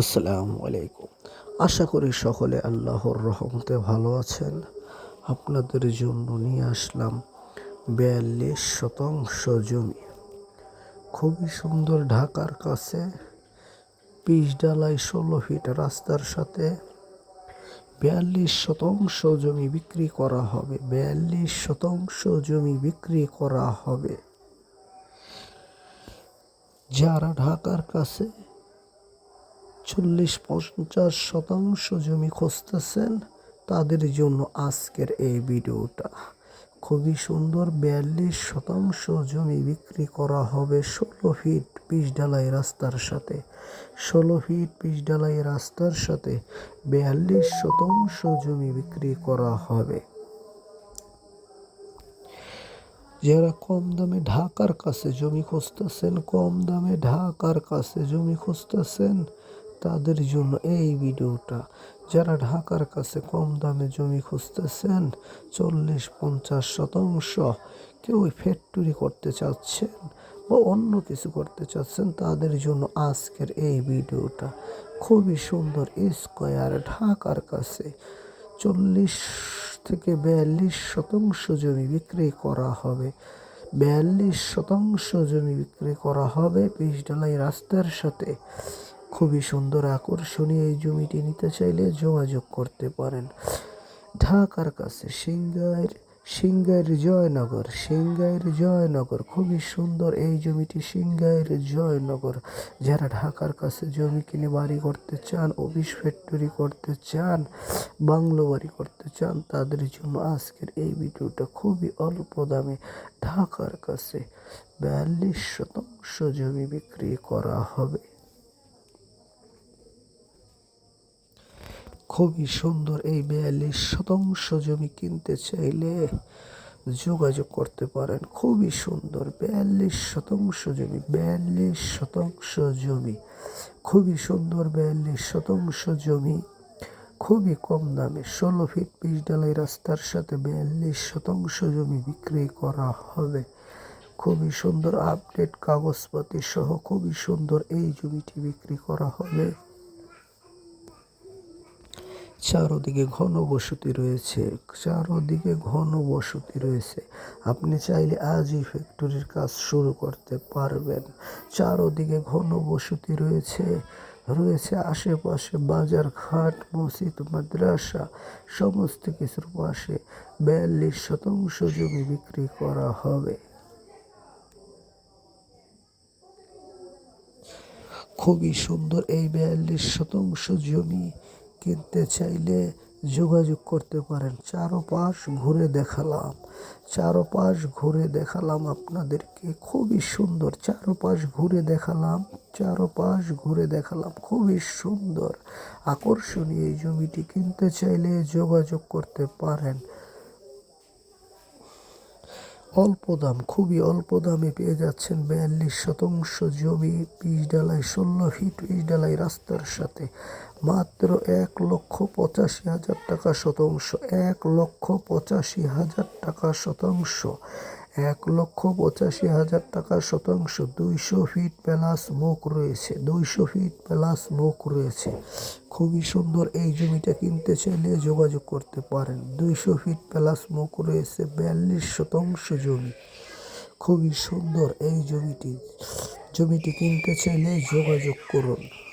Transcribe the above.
আসসালামু আলাইকুম। আশা করি সকলে আল্লাহর রহমতে ভালো আছেন। আপনাদের জন্য নিয়ে আসলাম বিয়াল্লিশ শতাংশ জমি। খুবই সুন্দর ঢাকার কাছে পিচ ডালাই ষোলো ফিট রাস্তার সাথে বিয়াল্লিশ শতাংশ জমি বিক্রি করা হবে। বিয়াল্লিশ শতাংশ জমি বিক্রি করা হবে। যারা ঢাকার কাছে চল্লিশ পঞ্চাশ শতাংশ জমি খুঁজতেছেন তাদের জন্য আজকের এই ভিডিওটা। খুবই সুন্দর বিয়াল্লিশ শতাংশ জমি বিক্রি করা হবে ষোলো ফিট পিচ ঢালাই রাস্তার সাথে। ষোলো ফিট পিচ ঢালাই রাস্তার সাথে বিয়াল্লিশ শতাংশ জমি বিক্রি করা হবে। যারা কম দামে ঢাকার কাছে জমি খুঁজতেছেন, কম দামে ঢাকার কাছে জমি খুঁজতেছেন তাদের জন্য এই ভিডিওটা। যারা ঢাকার কাছে কম দামে জমি খুঁজতেছেন, চল্লিশ পঞ্চাশ শতাংশ কেউ ফ্যাক্টরি করতে চাচ্ছেন বা অন্য কিছু করতে চাচ্ছেন, তাদের জন্য আজকের এই ভিডিওটা খুবই সুন্দর স্কোয়ার ঢাকার কাছে চল্লিশ থেকে বিয়াল্লিশ শতাংশ জমি বিক্রি করা হবে। বিয়াল্লিশ শতাংশ জমি বিক্রি করা হবে পিচ ঢালাই রাস্তার সাথে। খুবই সুন্দর আকর্ষণীয় এই জমিটি নিতে চাইলে যোগাযোগ করতে পারেন। ঢাকার কাছে সিংগাইর সিংগাইর জয়নগর সিংগাইর জয়নগর, খুবই সুন্দর এই জমিটি সিংগাইর জয়নগর। যারা ঢাকার কাছে জমি কিনে বাড়ি করতে চান, অফিস ফ্যাক্টরি করতে চান, বাংলো বাড়ি করতে চান, তাদের জন্য আজকের এই ভিডিওটা খুবই অল্প দামে ঢাকার কাছে বিয়াল্লিশ শতাংশ জমি বিক্রি করা হবে। খুবই সুন্দর এই বিয়াল্লিশ শতাংশ জমি কিনতে চাইলে যোগাযোগ করতে পারেন। খুবই সুন্দর বিয়াল্লিশ শতাংশ জমি, বিয়াল্লিশ শতাংশ জমি, খুবই সুন্দর বিয়াল্লিশ শতাংশ জমি, খুবই কম দামে ষোলো ফিট পিচ ডালাই রাস্তার সাথে বিয়াল্লিশ শতাংশ জমি বিক্রি করা হবে। খুবই সুন্দর আপডেট কাগজপাতি সহ খুবই সুন্দর এই জমিটি বিক্রি করা হবে। চারোদিকে ঘন বসতি রয়েছে, চারোদিকে ঘন বসতি রয়েছে। আপনি চাইলে আজই ফ্যাক্টরির কাজ শুরু করতে পারবেন। চারোদিকে ঘন বসতি রয়েছে রয়েছে আশেপাশে বাজার ঘাট, মসজিদ, মাদ্রাসা, সমস্ত কিছুর পাশে বিয়াল্লিশ শতাংশ জমি বিক্রি করা হবে। খুবই সুন্দর এই বিয়াল্লিশ শতাংশ জমি কিনতে চাইলে যোগাযোগ করতে পারেন। চারোপাশ ঘুরে দেখালাম। চারোপাশ ঘুরে দেখালাম আপনাদেরকে। খুবই সুন্দর। চারোপাশ ঘুরে দেখালাম। চারোপাশ ঘুরে দেখালাম। খুবই সুন্দর। আকর্ষণীয় এই জমিটি। কিনতে চাইলে যোগাযোগ করতে পারেন। অল্প দাম, খুবই অল্প দামে পেয়ে যাচ্ছেন বিয়াল্লিশ শতাংশ জমি পিস ডালাই ষোলো ফিট পিস ডালাই রাস্তার সাথে। মাত্র এক লক্ষ পঁচাশি হাজার টাকা শতাংশ, এক লক্ষ পঁচাশি হাজার টাকা শতাংশ। এক লক্ষ পঁচাশি হাজার টাকা শতাংশ দুইশো ফিট প্লাস মুখ রয়েছে, দুইশো ফিট প্লাস মুখ রয়েছে। খুবই সুন্দর এই জমিটা কিনতে চাইলে যোগাযোগ করতে পারেন। দুইশো ফিট প্লাস মুখ রয়েছে, বিয়াল্লিশ শতাংশ জমি। খুবই সুন্দর এই জমিটি। জমিটি কিনতে চাইলে যোগাযোগ করুন।